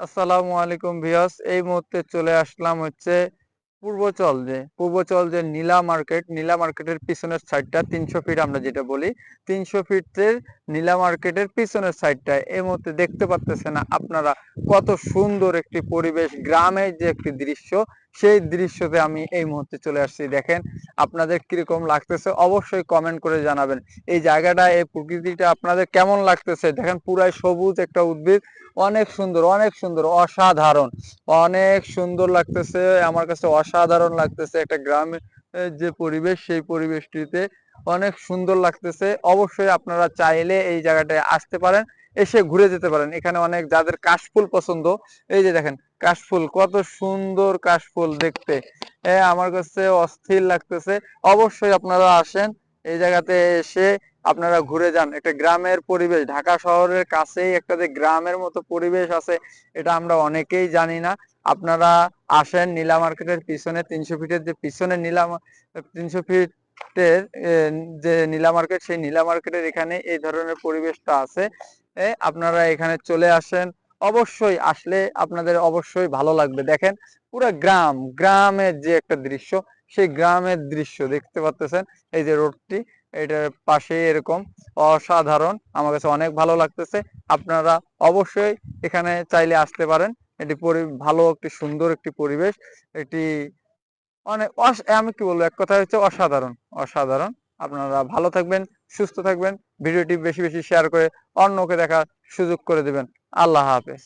আসসালামু আলাইকুম ভিয়াস এই মুহূর্তে চলে আসলাম হচ্ছে পূর্বচল যে পূর্বচল যে নীলা মার্কেট, নীলা মার্কেটের পিছনের সাইডটা তিনশো ফিট আমরা যেটা বলি, তিনশো ফিটের নীলা মার্কেটের পিছনের সাইডটা এই মুহূর্তে দেখতে পাচ্ছেন আপনারা কত সুন্দর একটি পরিবেশ, গ্রামের যে একটি দৃশ্য সেই দৃশ্যতে আমি এই মুহূর্তে চলে আসছি। দেখেন আপনাদের কীরকম লাগতেছে, অবশ্যই কমেন্ট করে জানাবেন। এই জায়গাটা, এই প্রকৃতিটা আপনাদের কেমন লাগতেছে? দেখেন পুরাই সবুজ একটা উদ্ভিদ। অনেক সুন্দর অনেক সুন্দর, অসাধারণ। অনেক সুন্দর লাগতেছে, আমার কাছে অসাধারণ লাগতেছে একটা গ্রামের যে পরিবেশ, সেই পরিবেশটিতে অনেক সুন্দর লাগতেছে। অবশ্যই আপনারা চাইলে এই জায়গাটায় আসতে পারেন। এসে ঘুরে যেতে পারেন। এখানে অনেক যাদের কাশফুল পছন্দ, এই যে দেখেন কাশফুল, কত সুন্দর কাশফুল দেখতে। আমার কাছে অস্থির লাগতেছে। অবশ্যই আপনারা আসেন, এই জায়গাতে এসে আপনারা ঘুরে যান। একটা গ্রামের পরিবেশ, ঢাকা শহরের কাছেই একটা যে গ্রামের মতো পরিবেশ আছে, এটা আমরা অনেকেই জানি না। আপনারা আসেন নীলা মার্কেটের পিছনে, তিনশো ফিটের যে পিছনে নীলা তিনশো ফিটের যে নীলা মার্কেট, সেই নীলা মার্কেটের এখানে এই ধরনের পরিবেশটা আছে। আপনারা এখানে চলে আসেন। অবশ্যই আসলে আপনাদের অবশ্যই ভালো লাগবে। দেখেন পুরো গ্রাম, গ্রামের যে একটা দৃশ্য, সেই গ্রামের দৃশ্য দেখতে পাচ্ছেন এই যে রোডটি, এটার পাশে এরকম অসাধারণ, আমার কাছে অনেক ভালো লাগতেছে। আপনারা অবশ্যই এখানে চাইলে আসতে পারেন। এটি ভালো একটি সুন্দর একটি পরিবেশ। এটি অনেক আমি কি বলব, এক কথা হচ্ছে অসাধারণ অসাধারণ। আপনারা ভালো থাকবেন, সুস্থ থাকবেন, ভিডিওটি বেশি বেশি শেয়ার করে অন্যকে দেখার সুযোগ করে দেবেন। আল্লাহ হাফেজ।